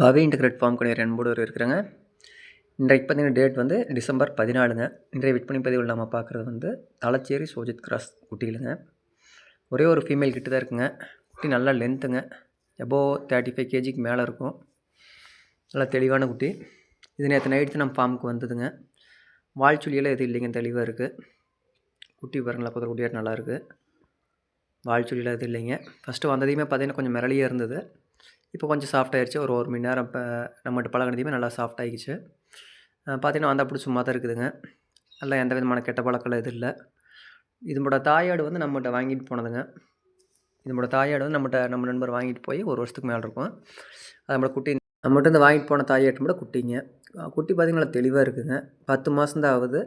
பவி integrate form கிடையாது என்போடு இருக்கிறாங்க. இன்றைக்கு பார்த்தீங்கன்னா டேட் வந்து டிசம்பர் பதினாலுங்க. இன்றைய விற்பனை பதிவில் நம்ம பார்க்குறது வந்து தலச்சேரி சோஜித் கிராஸ் குட்டிகளுங்க ஒரே ஒரு ஃபீமேல் கிட்ட தான் இருக்குங்க. குட்டி நல்லா லென்த்துங்க எபோ தேர்ட்டி ஃபைவ் கேஜிக்கு மேலே இருக்கும். நல்லா தெளிவான குட்டி. இது நேற்று நைட்டு நம்ம ஃபார்முக்கு வந்ததுங்க. வாழ்ச்சுழியெல்லாம் எதுவும் இல்லைங்க. தெளிவாக இருக்குது குட்டி பாருங்களா குதிரை குட்டியாக நல்லா இருக்குது வாழ்ச்சுழியெல்லாம் எதுவும் இல்லைங்க. ஃபஸ்ட்டு வந்ததையுமே பார்த்திங்கன்னா கொஞ்சம் மிரளியாக இருந்தது. இப்போ கொஞ்சம் சாஃப்ட் ஆயிடுச்சு ஒரு ஒரு மணி நேரம் இப்போ நம்மகிட்ட பழகினதையுமே நல்லா சாஃப்ட் ஆகிடுச்சு பார்த்தீங்கன்னா வந்தால் அப்படி சும்மா தான் இருக்குதுங்க. நல்லா எந்த விதமான கெட்ட பழக்கம் எதுவும் இல்லை. இதனோட தாயாடு வந்து நம்மகிட்ட வாங்கிட்டு போனதுங்க. இதோட தாயாடு வந்து நம்மகிட்ட நம்ம நண்பர் வாங்கிட்டு போய் ஒரு வருஷத்துக்கு மேலே இருக்கும். அது நம்மளோட குட்டி நம்மகிட்ட இருந்து வாங்கிட்டு போன தாயாட்டு கூட குட்டிங்க. குட்டி பார்த்திங்கன்னா நல்லா தெளிவாக இருக்குதுங்க. பத்து மாதந்தான் ஆகுது.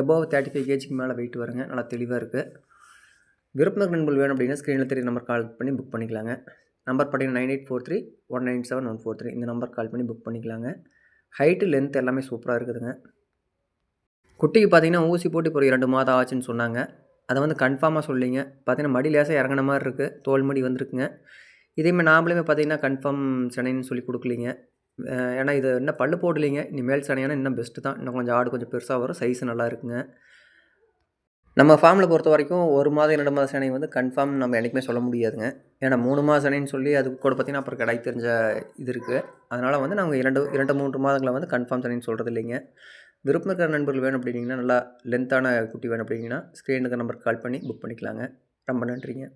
எபோவ் தேர்ட்டி ஃபைவ் கேஜிக்கு மேலே வெயிட் வருங்க. நல்லா தெளிவாக இருக்குது விருப்பம் நண்பர்கள் வேணும் அப்படின்னா ஸ்க்ரீனில் தெரிய நம்பர் கால் பண்ணி புக் பண்ணிக்கலாங்க. நம்பர் பார்த்தீங்கன்னா nine eight four three one nine seven one four three. இந்த நம்பர் கால் பண்ணி புக் பண்ணிக்கலாங்க. ஹைட்டு லென்த் எல்லாமே சூப்பராக இருக்குதுங்க. குட்டிக்கு பார்த்தீங்கன்னா ஊசி போட்டு இப்போ ரெண்டு இரண்டு மாதம் ஆச்சுன்னு சொன்னாங்க. அதை வந்து கன்ஃபார்மாக சொல்லிங்க. பார்த்தீங்கன்னா மடி லேசாக இறங்கின மாதிரி இருக்குது தோல் மடி வந்திருக்குங்க. இதேமாதிரி நாமளுமே பார்த்தீங்கன்னா கன்ஃபார்ம் சனைன்னு சொல்லி கொடுக்கலிங்க. ஏன்னா இது இன்னும் பல்லு போடலிங்க. இனிமேல் சனையான இன்னும் பெஸ்ட்டு தான். இன்னும் கொஞ்சம் ஆடு கொஞ்சம் பெருசாக வரும். சைஸ் நல்லா இருக்குங்க. நம்ம ஃபார்மில் பொறுத்த வரைக்கும் ஒரு மாதம் இரண்டு மாத சேனை வந்து கன்ஃபார்ம் நம்ம என்றைக்குமே சொல்ல முடியாதுங்க. ஏன்னா மூணு மாத சேனைன்னு சொல்லி அது கூட பார்த்திங்கன்னா அப்புறம் கடை தெரிஞ்ச இது இருக்குது அதனால் வந்து நாங்கள் இரண்டு இரண்டு மூன்று மாதங்களை வந்து கன்ஃபார்ம் சேனைன்னு சொல்கிறது இல்லைங்க. விருப்பம் இருக்கிற நண்பர்கள் வேணும் அப்படின்னா நல்லா லென்த்தான குட்டி வேணும் அப்படின்னா ஸ்க்ரீனுக்கு நம்பருக்கு கால் பண்ணி புக் பண்ணிக்கலாங்க. ரொம்ப நன்றிங்க.